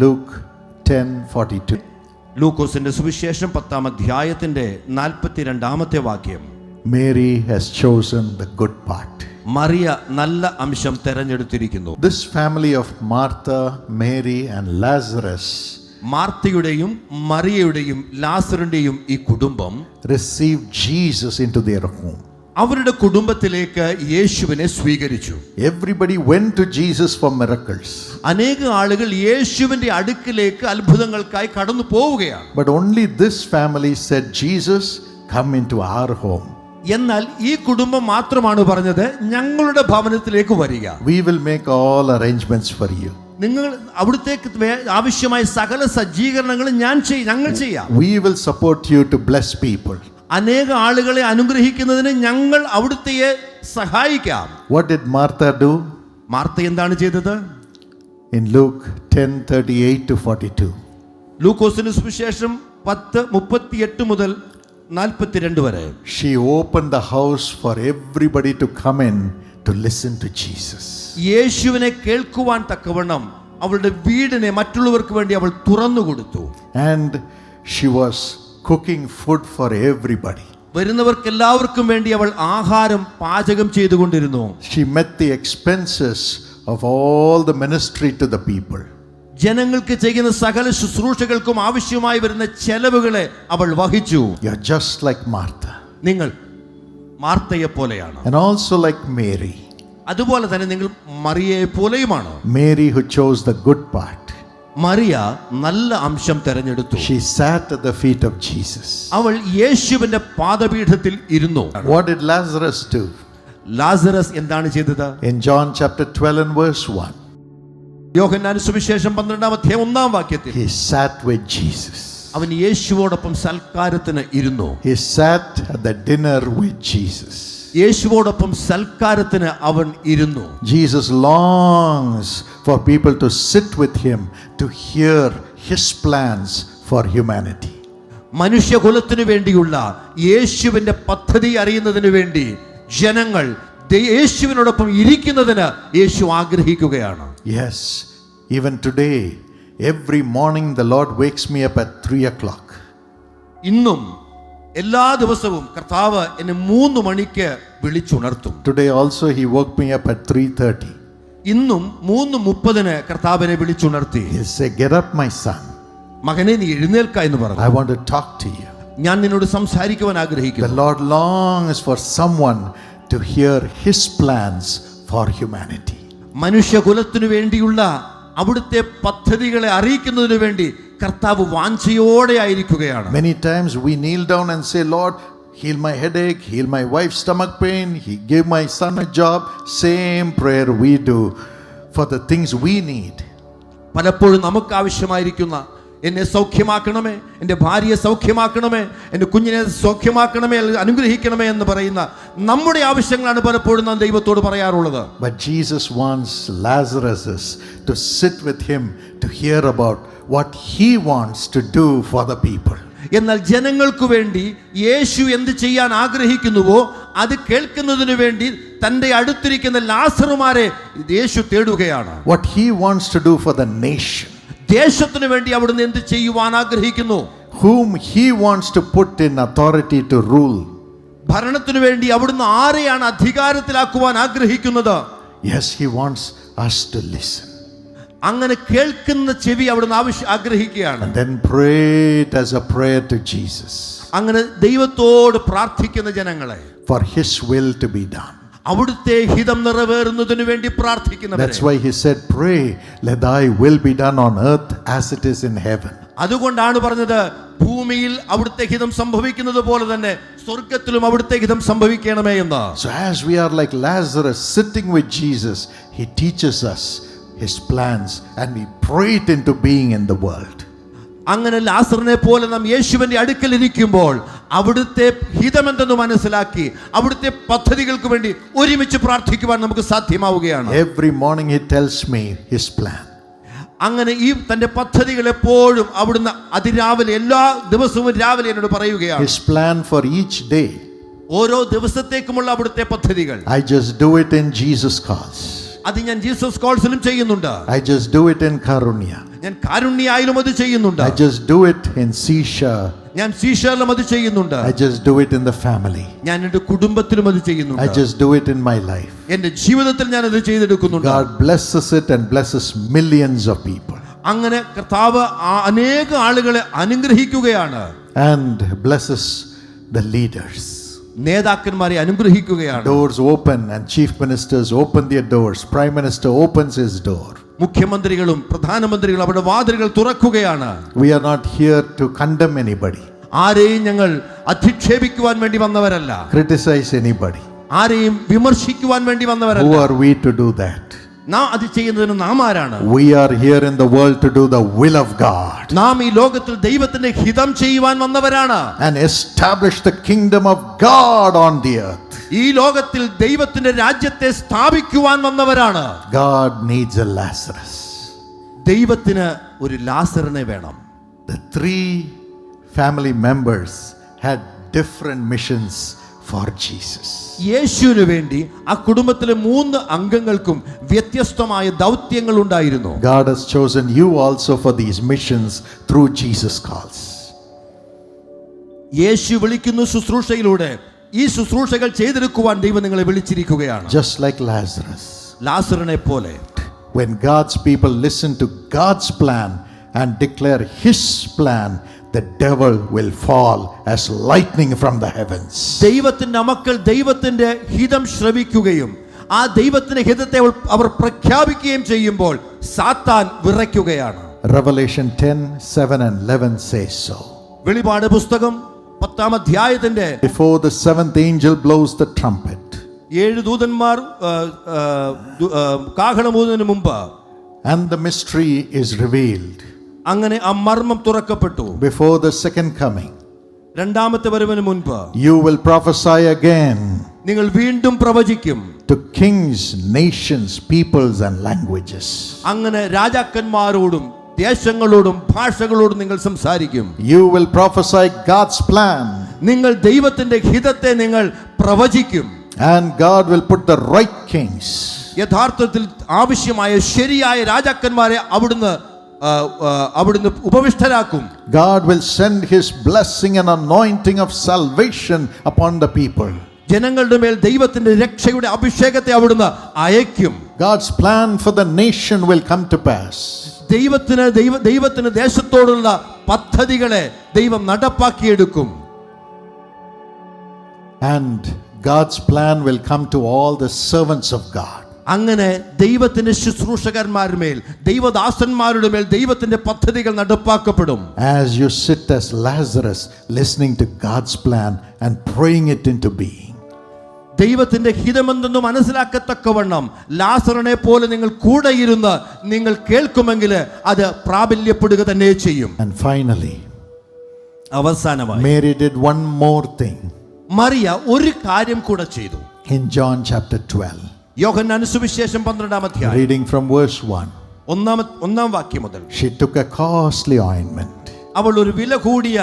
Luke 10:42. ലൂക്കോസിന്റെ സുവിശേഷം പത്താം അധ്യായത്തിന്റെ നാൽപ്പത്തിരണ്ടാമത്തെ വാക്യം Mary has chosen the good part. Mariya നല്ല അംശം തെരഞ്ഞെടുത്തിരിക്കുന്നു This family of Martha, Mary, and Lazarus മാർത്തയുടെയും മറിയയുടെയും ലാസറിന്റെയും ഈ കുടുംബം received Jesus into their home. അവരുടെ കുടുംബത്തിലേക്ക് യേശുവിനെ സ്വീകരിച്ചു. Everybody went to Jesus for miracles, അനേക ആളുകൾ യേശുവിന്റെ അടുക്കിലേക്ക് അത്ഭുതങ്ങൾക്കായി കടന്നു പോവുകയാണ്. But only this family family Jesus come into our home എന്നാൽ ഈ കുടുംബം മാത്രമാണ് പറഞ്ഞത് ഞങ്ങളുടെ ഭവനത്തിലേക്ക് വരിക. We will make all arrangements for you നിങ്ങൾ അവിടുത്തേക്ക് ആവശ്യമായ സകല സജ്ജീകരണങ്ങളും ഞാൻ ചെയ്യും ഞങ്ങൾ ചെയ്യാം. We will support you to bless people. അനേക ആളുകളെ അനുഗ്രഹിക്കുന്നതിന് ഞങ്ങൾ അവിടുത്തെ സഹായിക്കാം. What did Martha do Martha എന്താണ് ചെയ്തത്? In Luke ten thirty eight to forty two ലൂക്കോസിന് സുവിശേഷം പത്ത് മുപ്പത്തി എട്ട് മുതൽ നാൽപ്പത്തിരണ്ട് വരെ. She open the house for everybody to come in to listen to Jesus യേശുവിനെ കേൾക്കുവാൻ തക്കവണ്ണം അവളുടെ വീടിനെ മറ്റുള്ളവർക്ക് വേണ്ടി അവൾ തുറന്നു കൊടുത്തു. And she was cooking food for everybody. വരുന്നവർക്ക് എല്ലാവർക്കും വേണ്ടി അവൾ ആഹാരം പാചകം ചെയ്തുകൊണ്ടിരുന്നു She met the expenses of all the ministry to the people. ജനങ്ങൾക്ക് ചെയ്യുന്ന സകല ശുശ്രൂഷകൾക്കും ആവശ്യമായി വരുന്ന ചെലവുകളെ അവൾ വഹിച്ചു just like Martha നിങ്ങൾ മാർത്തയെ പോലെയാണ് and also like Mary. അതുപോലെ തന്നെ നിങ്ങൾ മറിയയെ പോലെയുമാണ് Mary, who chose the good part. Mariya നല്ല അംശം തിരഞ്ഞെടുത്തു. She sat at the feet of Jesus അവൾ യേശുവിന്റെ പാദപീഠത്തിൽ ഇരുന്നു. What did Lazarus do Lazarus എന്താണ് ചെയ്തത്? In John chapter 12 and verse 1 അവൻ യേശുവോടൊപ്പം സൽക്കാരത്തിന് ഇരുന്നു. യേശുവോടൊപ്പം സൽക്കാരത്തിന് അവൻ ഇരുന്നു Jesus longs for people to sit with him to hear his plans for humanity. മനുഷ്യകുലത്തിനു വേണ്ടിയുള്ള യേശുവിന്റെ പദ്ധതി അറിയുന്നതിന് വേണ്ടി ജനങ്ങൾ ദൈ- യേശുവിനോടൊപ്പം ഇരിക്കുന്നതിന് യേശു ആഗ്രഹിക്കുകയാണ് Yes, even today, every morning the Lord wakes me up at 3 o'clock. ഇന്നും എല്ലാ ദിവസവും കർത്താവ് എന്നെ മൂന്ന് മണിക്ക് വിളിച്ചുണർത്തും. Today also he work me up at three thirty ഇന്നും മൂന്ന് മുപ്പതിന് കർത്താവിനെ വിളിച്ചുണർത്തി. My son "Get up, my son. മകനെ നീ എഴുന്നേൽക്ക എന്ന് പറഞ്ഞു. I want to talk to you ഞാൻ നിന്നോട് സംസാരിക്കുവാൻ ആഗ്രഹിക്കുന്നു. ആഗ്രഹിക്കുന്നു Lord longs for someone to hear his plans for humanity മനുഷ്യകുലത്തിനു വേണ്ടിയുള്ള അവിടുത്തെ പദ്ധതികളെ അറിയിക്കുന്നതിനു വേണ്ടി കർത്താവ് വാഞ്ചയോടെ ആയിരിക്കുകയാണ് Many times we kneel down and say, Lord, heal my headache, heal my wife's stomach pain, he give my son a job. Same prayer we do for the things we need. പലപ്പോഴും നമുക്ക് ആവശ്യമായിരിക്കുന്ന എന്നെ സൗഖ്യമാക്കണമേ എൻ്റെ ഭാര്യയെ സൗഖ്യമാക്കണമേ എൻ്റെ കുഞ്ഞിനെ സൗഖ്യമാക്കണമേ അല്ലെങ്കിൽ അനുഗ്രഹിക്കണമേ എന്ന് പറയുന്ന നമ്മുടെ ആവശ്യങ്ങളാണ് പലപ്പോഴും നാം ദൈവത്തോട് പറയാറുള്ളത് But Jesus wants Lazarus to sit with him to hear about what he wants to do for the people എന്നാൽ ജനങ്ങൾക്ക് വേണ്ടി യേശു എന്ത് ചെയ്യാൻ ആഗ്രഹിക്കുന്നുവോ അത് കേൾക്കുന്നതിന് വേണ്ടി തന്റെ അടുത്തിരിക്കുന്ന ലാസറുമാരെ യേശു തേടുകയാണ്. What he wants to do for the nation ദേശത്തിന് വേണ്ടി അവിടുന്ന് എന്ത് ചെയ്യുവാൻ ആഗ്രഹിക്കുന്നു? Whom he wants to put in authority to rule ഭരണത്തിനു വേണ്ടി അവിടുന്ന് ആരെയാണ് അധികാരത്തിലാക്കുവാൻ ആഗ്രഹിക്കുന്നത്? Yes he wants us to listen. അങ്ങനെ കേൾക്കുന്ന ചെവി അവിടുന്ന് ആവശ്യം ആഗ്രഹിക്കുകയാണ് then pray as a prayer to Jesus അങ്ങനെ ദൈവത്തോട് പ്രാർത്ഥിക്കുന്ന ജനങ്ങളെ for his will to be done. അവിടുത്തെ ഹിതം നിറവേറുന്നതിന് വേണ്ടി പ്രാർത്ഥിക്കുന്നവരെ That's why he said, Pray, let thy will be done on earth as it is in heaven. അതുകൊണ്ടാണ് പറഞ്ഞത് ഭൂമിയിൽ അവിടുത്തെ ഹിതം സംഭവിക്കുന്നത് പോലെ തന്നെ സ്വർഗത്തിലും അവിടുത്തെ ഹിതം സംഭവിക്കണമേ എന്ന് So, as we are like Lazarus sitting with Jesus, he teaches us his plans and we pray it into being in the world. അങ്ങനെ ലാസറിനെ പോലെ നാം യേശുവിന്റെ അടുക്കൽ ഇരിക്കുമ്പോൾ അവിടുത്തെ ഹിതമെന്തെന്ന് മനസ്സിലാക്കി അവിടുത്തെ പദ്ധതികൾക്ക് വേണ്ടി ഒരുമിച്ച് പ്രാർത്ഥിക്കുവാൻ നമുക്ക് സാധ്യമാവുകയാണ് Every morning he tells me his plan. അങ്ങനെ ഈ തന്റെ പദ്ധതികൾ എപ്പോഴും അവിടുന്ന് അതിരാവിലെ എല്ലാ ദിവസവും രാവിലെ എന്നോട് പറയുകയാണ് His plan for each day. ഓരോ ദിവസത്തേക്കുമുള്ള അവിടുത്തെ പദ്ധതികൾ I just do it in Jesus' cause. അത് ഞാൻ ജീസസ് കോൾസിലും ചെയ്യുന്നുണ്ട്. I just do it in Karunya ഞാൻ കാരുണ്യയായാലും അത് ചെയ്യുന്നുണ്ട്. I just do it in Seesha ഞാൻ സീഷയിലും അത് ചെയ്യുന്നുണ്ട്. I just do it in the family ഞാൻ എന്റെ കുടുംബത്തിലും അത് ചെയ്യുന്നുണ്ട്. I just do it in my life എന്റെ ജീവിതത്തിൽ ഞാൻ അത് ചെയ്തെടുക്കുന്നുണ്ട്. God blesses it and blesses millions of people അങ്ങനെ കർത്താവ് അനേക ആളുകളെ അനുഗ്രഹിക്കുകയാണ്. ആൻഡ് ബ്ലെസ്സസ് ദ ലീഡേഴ്സ് നേതാക്കന്മാരെ അനുഗ്രഹിക്കുകയാണ് Doors open and chief ministers open their doors. Prime minister opens his door. മുഖ്യമന്ത്രികളും പ്രധാനമന്ത്രികളും അവിടെ വാതിലുകൾ തുറക്കുകയാണ് We are not here to condemn anybody, ആരെയും ഞങ്ങൾ അധിക്ഷേപിക്കുവാൻ വേണ്ടി വന്നവരല്ല criticize anybody. ആരെയും വിമർശിക്കുവാൻ വേണ്ടി Who വന്നവരല്ല are we to do that? നാം അത് ചെയ്യുന്നതിന് നാം ആരാണ് We are here in the world to do the will of God നാം ഈ ലോകത്തിൽ ദൈവത്തിന്റെ ഹിതം ചെയ്യുവാൻ വന്നവരാണ് and establish the kingdom of God on the earth. ഈ ലോകത്തിൽ ദൈവത്തിന്റെ രാജ്യത്തെ സ്ഥാപിക്കുവാൻ വന്നവരാണ് God needs a Lazarus. ദൈവത്തിന് ഒരു ലാസറിനെ വേണം The three family members had different missions for Jesus. യേശുവിന് വേണ്ടി ആ കുടുംബത്തിലെ മൂന്ന് അംഗങ്ങൾക്കും വ്യത്യസ്തമായ ദൗത്യങ്ങൾ ഉണ്ടായിരുന്നു God has chosen you also for these missions through Jesus calls. യേശു വിളിക്കുന്നു ശുശ്രൂഷയിലൂടെ ഈ ശുശ്രൂഷകൾ ചെയ്തെടുക്കുവാൻ ദൈവം നിങ്ങളെ വിളിച്ചിരിക്കുകയാണ് Just like Lazarus. ലാസറിനെ പോലെ When God's people listen to God's plan and declare His plan, the devil will fall as lightning from the heavens. ദൈവത്തിന്റെ മക്കൾ ദൈവത്തിന്റെ ഹിതം ശ്രവിക്കുകയും ആ ദൈവത്തിന്റെ ഹിതത്തെ അവർ- പ്രഖ്യാപിക്കുകയും ചെയ്യുമ്പോൾ സാത്താൻ വിറയ്ക്കുകയാണ്. Revelation 10 7 and 11 says so. വെളിപാട് പുസ്തകം പത്താം അധ്യായത്തിന്റെ Before the seventh angel blows the trumpet, ഏഴ് ദൂതന്മാർ കാഹളമൂതിന് മുമ്പ് and the mystery is revealed, അങ്ങനെ ആ മർമ്മം തുറക്കപ്പെട്ടു. Before the second coming, രണ്ടാമത്തെ വരവിന് മുൻപ് യു വിൽ പ്രൊഫസൈ അഗൈൻ നിങ്ങൾ വീണ്ടും പ്രവചിക്കും. To kings nations peoples and languages അങ്ങനെ രാജാക്കന്മാരോടും ദേശങ്ങളോടും ഭാഷകളോടും നിങ്ങൾ സംസാരിക്കും. യു വിൽ പ്രൊഫസൈ God's പ്ലാൻ നിങ്ങൾ ദൈവത്തിന്റെ ഹിതത്തെ നിങ്ങൾ പ്രവചിക്കും. And God will put the right kings യഥാർത്ഥത്തിൽ ആവശ്യമായ ശരിയായ രാജാക്കന്മാരെ അവിടുന്ന് അവിടുന്ന് ഉപവിഷ്ടരാക്കും God will send His blessing and anointing of salvation upon the people. ജനങ്ങളുടെ മേൽ ദൈവത്തിന്റെ രക്ഷയുടെ അഭിഷേകത്തെ അവിടുന്ന് അയക്കും God's plan for the nation will come to pass. ദൈവത്തിന് ദൈവ ദൈവത്തിന് ദേശത്തോടുള്ള പദ്ധതികളെ ദൈവം നടപ്പാക്കിയെടുക്കും And God's plan will come to all the servants of God. അങ്ങനെ ദൈവത്തിന്റെ ശുശ്രൂഷകന്മാരുടെ ദൈവദാസന്മാരുടെ മേൽ ദൈവത്തിന്റെ പദ്ധതികൾ നടപ്പാക്കപ്പെടും. As you sit as Lazarus, listening to God's plan and praying it into being. ദൈവത്തിന്റെ ഹിതമെന്തെന്ന് മനസ്സിലാക്കത്തക്കവണ്ണം ലാസറിനെ പോലെ നിങ്ങൾ കൂടെ ഇരുന്ന് നിങ്ങൾ കേൾക്കുമെങ്കിൽ അത് പ്രാബല്യപ്പെടുക തന്നെ ചെയ്യും. And finally, അവസാനമായി Mary did one more thing Mariya ഒരു കാര്യം കൂടെ ചെയ്തു. In John chapter 12, യോഹന്നാൻ സുവിശേഷം പന്ത്രണ്ടാം അധ്യായം reading from verse 1. ഒന്നാമ ഒന്നാം വാക്യം മുതൽ She took a costly ointment അവൾ ഒരു വില കൂടിയ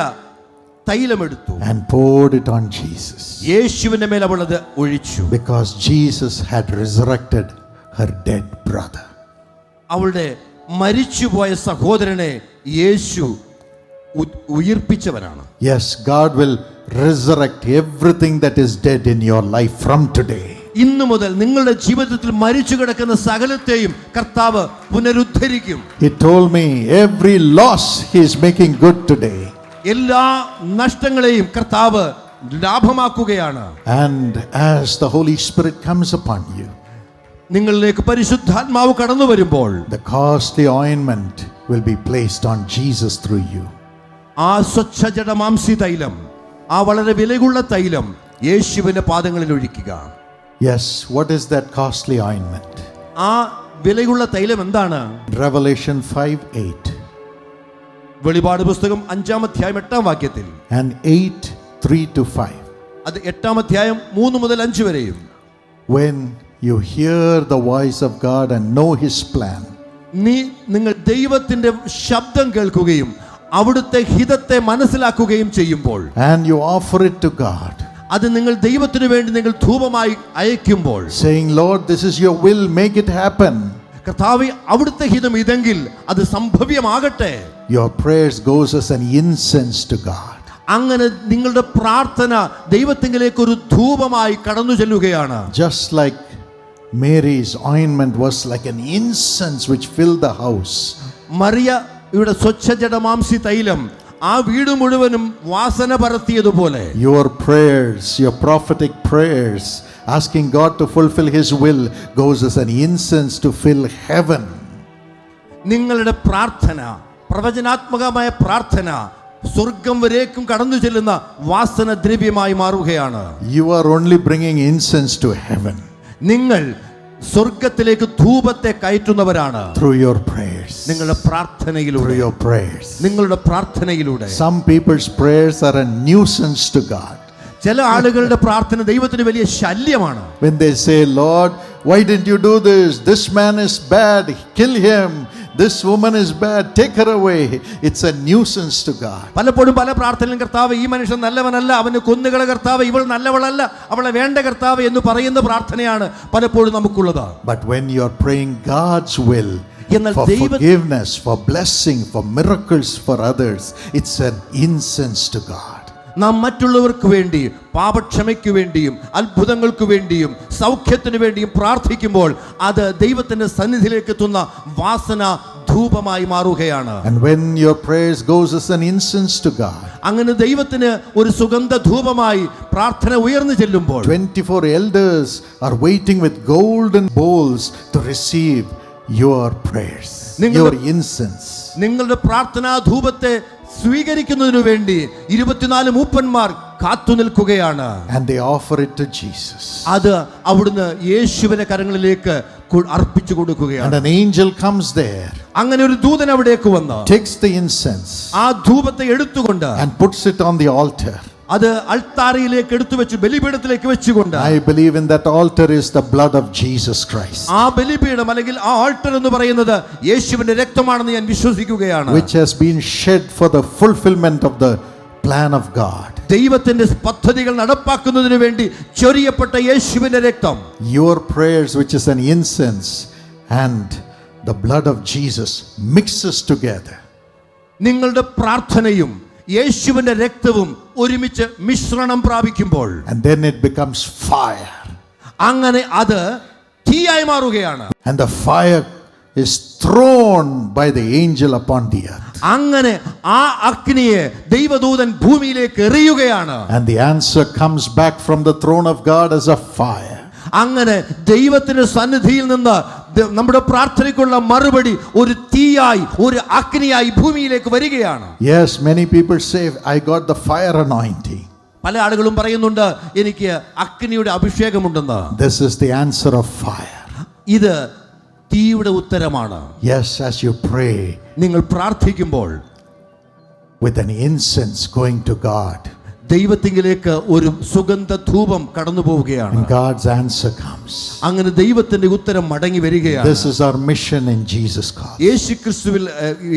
തൈലമെടുത്തു and poured it on Jesus യേശുവിന്റെ മേൽ അവൾ അത് ഒഴിച്ചു because Jesus had resurrected her dead brother. അവളുടെ മരിച്ചുപോയ സഹോദരനെ യേശു ഉ- ഉയിർപ്പിച്ചവനാണ് Yes, God will resurrect everything that is dead in your life from today. ഇന്നു മുതൽ നിങ്ങളുടെ ജീവിതത്തിൽ മരിച്ചു കിടക്കുന്ന സകലത്തെയും കർത്താവ് പുനരുദ്ധരിക്കും He told me every loss He is making good today. എല്ലാ നഷ്ടങ്ങളെയും കർത്താവ് ലാഭമാക്കുകയാണ് And as the Holy Spirit comes upon you, നിങ്ങളിലേക്ക് പരിശുദ്ധാത്മാവ് കടന്നു വരുമ്പോൾ the costly ointment will be placed on Jesus through you. ആ സ്വച്ഛജടമാംസി തൈലം ആ വളരെ വിലയുള്ള തൈലം യേശുവിന്റെ പാദങ്ങളിൽ ഒഴിക്കുക Yes, what is that costly ointment? ആ വിലയുള്ള തൈലം എന്താണ് Revelation 5 8. വെളിപാട് പുസ്തകം അഞ്ചാം അധ്യായം എട്ടാം വാക്യത്തിൽ And 8 3 to 5. അത് എട്ടാം അധ്യായം മൂന്ന് മുതൽ അഞ്ച് വരെയും When you hear the voice of God and know His plan, നീ നിങ്ങൾ ദൈവത്തിന്റെ ശബ്ദം കേൾക്കുകയും അവിടുത്തെ ഹിതത്തെ മനസ്സിലാക്കുകയും ചെയ്യുമ്പോൾ and you offer it to God, അത് നിങ്ങൾ ദൈവത്തിനു വേണ്ടി നിങ്ങൾ ധൂപമായി അയക്കുമ്പോൾ saying, Lord, this is your will, make it happen. കർത്താവ് അവിടുത്തെ ഹിതം ഇതെങ്കിൽ അത് സംഭവ്യമാകട്ടെ Your prayers goes as an incense to God. അങ്ങനെ നിങ്ങളുടെ പ്രാർത്ഥന ദൈവത്തിങ്കിലേക്ക് ഒരു ധൂപമായി കടന്നു ചെല്ലുകയാണ് Just like Mary's ointment was like an incense which filled the house. Mariya ഇവിടെ സ്വച്ഛജടമാംസി തൈലം ആ വീട് മുഴുവനും വാസന പരത്തിയതുപോലെ Your prayers, your prophetic prayers, asking God to fulfill His will, goes as an incense to fill heaven. നിങ്ങളുടെ പ്രാർത്ഥന പ്രവചനാത്മകമായ പ്രാർത്ഥന സ്വർഗം വരേക്കും കടന്നു ചെല്ലുന്ന വാസന ദ്രവ്യമായി മാറുകയാണ് You are only bringing incense to heaven നിങ്ങൾ സ്വർഗത്തിലേക്ക് ധൂപത്തെ കയറ്റുന്നവരാണ് through your prayers. നിങ്ങളുടെ Through പ്രാർത്ഥനയിലൂടെ your prayers. നിങ്ങളുടെ പ്രാർത്ഥനയിലൂടെ Some people's prayers are a nuisance to God. ചില ആളുകളുടെ പ്രാർത്ഥന ദൈവത്തിന് വലിയ ശല്യമാണ് When they say, Lord, why didn't you do this? This man is bad, kill him. This woman is bad, take her away. It's a nuisance to God. പലപ്പോഴും പല പ്രാർത്ഥനയിലും കർത്താവ് ഈ മനുഷ്യൻ നല്ലവനല്ല അവന് കൊന്നുകള കർത്താവ് ഇവൾ നല്ലവളല്ല അവളെ വേണ്ട കർത്താവ് എന്ന് പറയുന്ന പ്രാർത്ഥനയാണ് പലപ്പോഴും നമുക്കുള്ളത് But when you're praying God's will, എന്നാൽ for ദൈവ- forgiveness, for blessing, for miracles for others, it's an incense to God. നാം മറ്റുള്ളവർക്ക് വേണ്ടി പാപക്ഷമയ്ക്ക് വേണ്ടിയും അത്ഭുതങ്ങൾക്ക് വേണ്ടിയും സൗഖ്യത്തിന് വേണ്ടിയും പ്രാർത്ഥിക്കുമ്പോൾ അത് ദൈവത്തിന്റെ സന്നിധിയിലേക്ക് എത്തുന്ന വാസന ധൂപമായി മാറുകയാണ്. And when your prayers goes as an incense to God, അങ്ങനെ ദൈവത്തിന് ഒരു സുഗന്ധ ധൂപമായി പ്രാർത്ഥന ഉയർന്നു ചെല്ലുമ്പോൾ 24 elders are waiting with golden bowls to receive your prayers, your incense. നിങ്ങളുടെ പ്രാർത്ഥനാ ധൂപത്തെ സ്വീകരിക്കുന്നതിനു വേണ്ടി ഇരുപത്തിനാല് മൂപ്പന്മാർ കാത്തു നിൽക്കുകയാണ് അത് അവിടുന്ന് യേശുവിന്റെ കരങ്ങളിലേക്ക് അർപ്പിച്ചു കൊടുക്കുകയാണ് അങ്ങനെ ഒരു ദൂതൻ അവിടേക്ക് വന്ന് ആ ധൂപത്തെ എടുത്തുകൊണ്ട് puts it on the altar. അത് അൾത്താരയിലേക്ക് എടുത്തു വെച്ച് ബലിപീഠത്തിലേക്ക് വെച്ചുകൊണ്ട് I believe in that altar is the blood of Jesus Christ, ആ ബലിപീഠം അല്ലെങ്കിൽ ആ ആൾട്ടർ എന്ന് പറയുന്നത് യേശുവിന്റെ രക്തമാണെന്ന് ഞാൻ വിശ്വസിക്കുകയാണ് which has been shed for the fulfillment of the plan of God. ദൈവത്തിന്റെ പദ്ധതികൾ നടപ്പാക്കുന്നതിന് വേണ്ടി ചൊരിയപ്പെട്ട യേശുവിന്റെ രക്തം Your prayers, which is an incense, and the blood of Jesus mixes together. നിങ്ങളുടെ പ്രാർത്ഥനയും യേശുവിന്റെ രക്തവും ഒരുമിച്ച് മിശ്രണം പ്രാപിക്കുമ്പോൾ And then it becomes fire. അങ്ങനെ അത് തീയായി മാറുകയാണ് And the fire is thrown by the angel upon the earth. അങ്ങനെ ആ അഗ്നിയെ ദൈവദൂതൻ ഭൂമിയിലേക്ക് എറിയുകയാണ് And the answer comes back from the throne of God as a fire. അങ്ങനെ ദൈവത്തിന്റെ സന്നിധിയിൽ നിന്ന് നമ്മുടെ പ്രാർത്ഥനയ്ക്കുള്ള മറുപടി ഒരു തീയായി ഒരു അഗ്നിയായി ഭൂമിയിലേക്ക് വരികയാണ്. Yes many people say, I got the fire anointing. പല ആളുകളും പറയുന്നുണ്ട് എനിക്ക് അഗ്നിയുടെ അഭിഷേകമുണ്ടെന്ന്. This is the answer of fire ഇത് തീയുടെ ഉത്തരമാണ്. യെസ് ആസ് യു പ്രേ നിങ്ങൾ പ്രാർത്ഥിക്കുമ്പോൾ with an incense going to God, ദൈവത്തിങ്കിലേക്ക് ഒരു സുഗന്ധ ധൂപം കടന്നു പോവുകയാണ് ഗാഡ്സ് God's answer comes. അങ്ങനെ ദൈവത്തിന്റെ ഉത്തരം മടങ്ങി വരികയാണ്. This is our mission in Jesus' cause യേശു ക്രിസ്തുവിൽ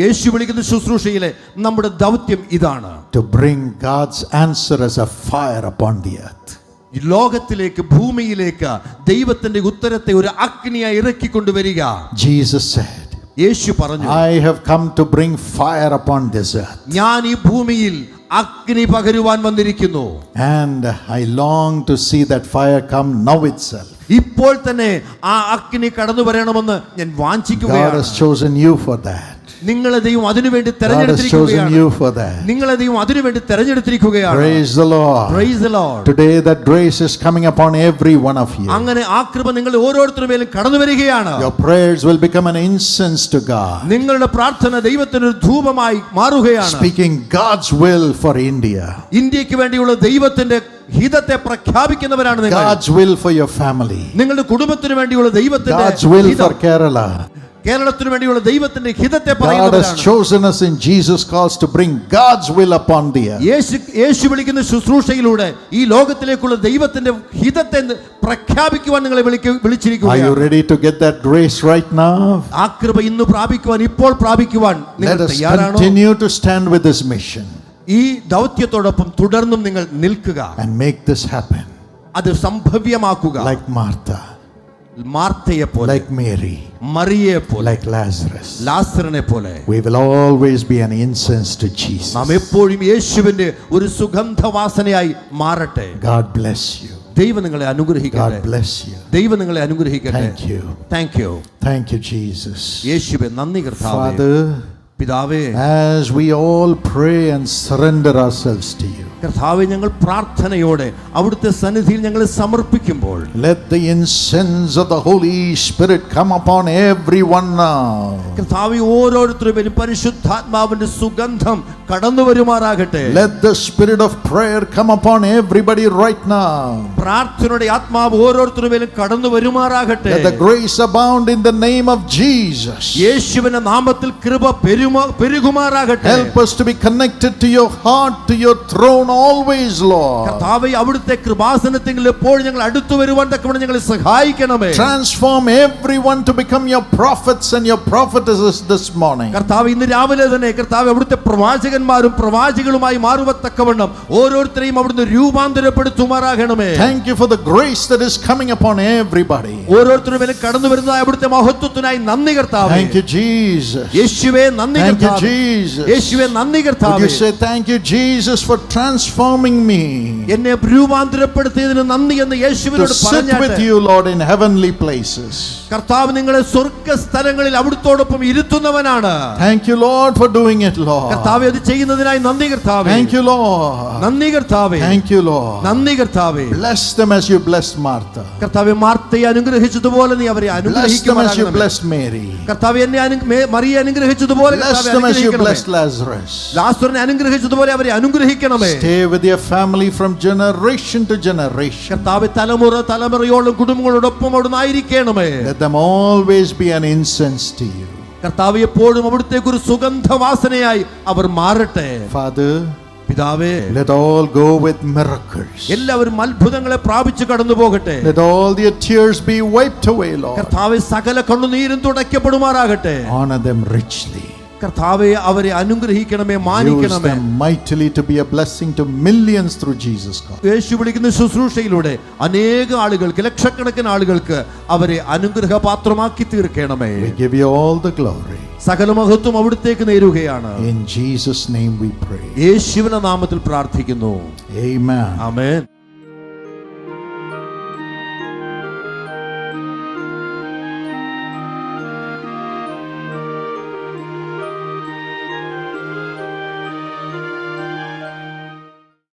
യേശു വിളിക്കുന്ന ശുശ്രൂഷയിലെ നമ്മുടെ ദൗത്യം ഇതാണ്. To bring God's answer as a fire upon the earth. ഈ ലോകത്തിലേക്ക് ഭൂമിയിലേക്ക് ദൈവത്തിന്റെ ഉത്തരത്തെ ഒരു അഗ്നിയായി ഇറക്കിക്കൊണ്ടുവരിക Jesus said, യേശു പറഞ്ഞു I have come to bring fire upon this earth, ഞാൻ ഈ ഭൂമിയിൽ അഗ്നി പകരുവാൻ വന്നിരിക്കുന്നു and I long to see that fire come now itself. ഇപ്പോൾ തന്നെ ആ അഗ്നി കടന്നു വരണമെന്ന് ഞാൻ God വാഞ്ചിക്കുകയാണ് has chosen you for that. നിങ്ങളെ ദൈവം അതിനുവേണ്ടി God has chosen തെരഞ്ഞെടുത്തിരിക്കുകയാണ് you for that. നിങ്ങളെ ദൈവം അതിനുവേണ്ടി തെരഞ്ഞെടുത്തിരിക്കുകയാണ് Praise the Lord. Praise the Lord. Today, that grace is coming upon every one of you. അങ്ങനെ ആ കൃപ നിങ്ങൾ ഓരോരുത്തരുടെ മേലും കടന്നു വരികയാണ് Your prayers will become an incense to God, നിങ്ങളുടെ പ്രാർത്ഥന ദൈവത്തിന് ഒരു ധൂപമായി മാറുകയാണ് speaking God's will for India, ഇന്ത്യക്ക് വേണ്ടിയുള്ള ദൈവത്തിന്റെ ഹിതത്തെ പ്രഖ്യാപിക്കുന്നവരാണ് നിങ്ങൾ God's will for your family, നിങ്ങളുടെ കുടുംബത്തിന് വേണ്ടിയുള്ള ദൈവത്തിന്റെ God's will ഹിതം, for Kerala. കേരളത്തിന് വേണ്ടിയുള്ള ദൈവത്തിന്റെ ഹിതത്തെ God has പറയുന്നവരാണ് chosen us in Jesus' cause to bring God's will upon the earth. യേശു യേശു വിളിക്കുന്ന ശുശ്രൂഷയിലൂടെ ഈ ലോകത്തിലേക്കുള്ള ദൈവത്തിന്റെ ഹിതത്തെ പ്രഖ്യാപിക്കുവാൻ നിങ്ങളെ വിളിക്ക Are you വിളിച്ചിരിക്കുകയാണ് ready to get that grace right now? ആ കൃപ ഇന്ന് പ്രാപിക്കുവാൻ ഇപ്പോൾ പ്രാപിക്കുവാൻ നിങ്ങൾ Let us തയ്യാറാണോ continue to stand with this mission ഈ ദൗത്യത്തോടൊപ്പം തുടർന്നും നിങ്ങൾ നിൽക്കുക and make this happen അത് സംഭവ്യമാക്കുക like Martha. മാർത്തയെ പോലെ like Mary, മറിയെ പോലെ like Lazarus. ലാസറിനെ പോലെ We will always be an incense to Jesus. നാം എപ്പോഴും യേശുവിന്റെ ഒരു സുഗന്ധവാസനയായി മാറട്ടെ God bless you. ദൈവം നിങ്ങളെ അനുഗ്രഹിക്കട്ടെ God bless you. ദൈവം നിങ്ങളെ അനുഗ്രഹിക്കട്ടെ Thank you. Thank you Thank you, Jesus. യേശുവെ നന്ദി കർത്താവേ Father, പിതാവേ as we all pray and surrender ourselves to you, കർത്താവെ ഞങ്ങൾ പ്രാർത്ഥനയോടെ അവിടുത്തെ സന്നിധിയിൽ ഞങ്ങൾ സമർപ്പിക്കുമ്പോൾ let the incense of the Holy Spirit come upon everyone now. കർത്താവെ ഓരോരുത്തരും പേരും പരിശുദ്ധാത്മാവിന്റെ സുഗന്ധം കടന്നു വരുമാറാകട്ടെ Let the spirit of prayer come upon everybody right now. പ്രാർത്ഥനയുടെ ആത്മാവ് ഓരോരുത്തരും മേലും കടന്നു വരുമാറാകട്ടെ Let the grace abound in the name of Jesus. യേശുവിന്റെ നാമത്തിൽ കൃപ പെരുമ പെരുകുമാറാകട്ടെ Help us to be connected to your heart, to your throne always, Lord. കർത്താവെ അവിടുത്തെ കൃപാസനത്തിൽ എപ്പോഴും ഞങ്ങൾ അടുത്തു വരുവാൻ തക്കവണ്ണം ഞങ്ങളെ സഹായിക്കണമേ Transform everyone to become your prophets and your prophetesses this morning. കർത്താവ് ഇന്ന് രാവിലെ തന്നെ കർത്താവ് അവിടുത്തെ പ്രവാചകന്മാരും പ്രവാചകളുമായി മാറുവത്തക്കവണ്ണം ഓരോരുത്തരെയും അവിടുന്ന് രൂപാന്തരപ്പെടുത്തുമാറാകണമേ Thank you for the grace that is coming upon everybody. ഓരോരുത്തരും മേലെ കടന്നു വരുന്നതായ അവിടുത്തെ മഹത്വത്തിനായി നന്ദി കർത്താവേ Thank you, Jesus. യേശുവേ നന്ദി Thank you, കർത്താവേ Jesus. യേശുവേ നന്ദി Would കർത്താവേ you say, Thank you, Jesus, for transforming me എന്നെ രൂപാന്തരപ്പെടുത്തിയതിന് നന്ദി എന്ന് to യേശുവിനോട് sit with പറഞ്ഞാട്ടെ you, Lord, in heavenly places? കർത്താവ് നിങ്ങളെ സ്വർഗ സ്ഥലങ്ങളിൽ അവിടുത്തോടൊപ്പം ഇരുത്തുന്നവനാണ് Thank you, Lord, for doing it, Lord. കർത്താവ് അത് ചെയ്യുന്നതിനായി നന്ദി കർത്താവേ Thank you, Lord. നന്ദി കർത്താവേ Thank you, Lord. നന്ദി കർത്താവേ Bless them as you blessed Martha. കർത്താവെ മാർത്തയെ അനുഗ്രഹിച്ചതുപോലെ നീ അവരെ അനുഗ്രഹിക്കുമാറാകണമേ. കർത്താവെ എന്നെ മറിയെ അനുഗ്രഹിച്ചതുപോലെ Bless കർത്താവെ them as you അനുഗ്രഹിക്കണമേ. ലാസറിനെ അനുഗ്രഹിച്ചതുപോലെ അവരെ അനുഗ്രഹിക്കണമേ Stay with your family from generation to generation. കർത്താവ് തലമുറ തലമുറയോളം കുടുംബങ്ങളോടൊപ്പം അവിടുന്ന് ആയിരിക്കണമേ Let them always be an incense to you. കർത്താവ് എപ്പോഴും അവിടുത്തേക്ക് ഒരു സുഗന്ധവാസനയായി അവർ മാറട്ടെ Father, പിതാവേ let all go with miracles. എല്ലാവരും അത്ഭുതങ്ങളെ പ്രാപിച്ചു കടന്നു പോകട്ടെ Let all their tears be wiped away, Lord. കർത്താവ് സകല കണ്ണുനീരും തുടയ്ക്കപ്പെടുമാറാകട്ടെ Honor them richly. കർത്താവെ അവരെ അനുഗ്രഹിക്കണമേ Use മാനിക്കണമേ them mightily to be a blessing to millions through Jesus Christ. യേശു വിളിക്കുന്ന ശുശ്രൂഷയിലൂടെ അനേക ആളുകൾക്ക് ലക്ഷക്കണക്കിന് ആളുകൾക്ക് അവരെ അനുഗ്രഹപാത്രമാക്കി തീർക്കണമേ We give you all the glory. സകല മഹത്വം അവിടുത്തേക്ക് നേരുകയാണ് In Jesus' name we pray. യേശുവിന്റെ നാമത്തിൽ പ്രാർത്ഥിക്കുന്നു Amen. ആമേൻ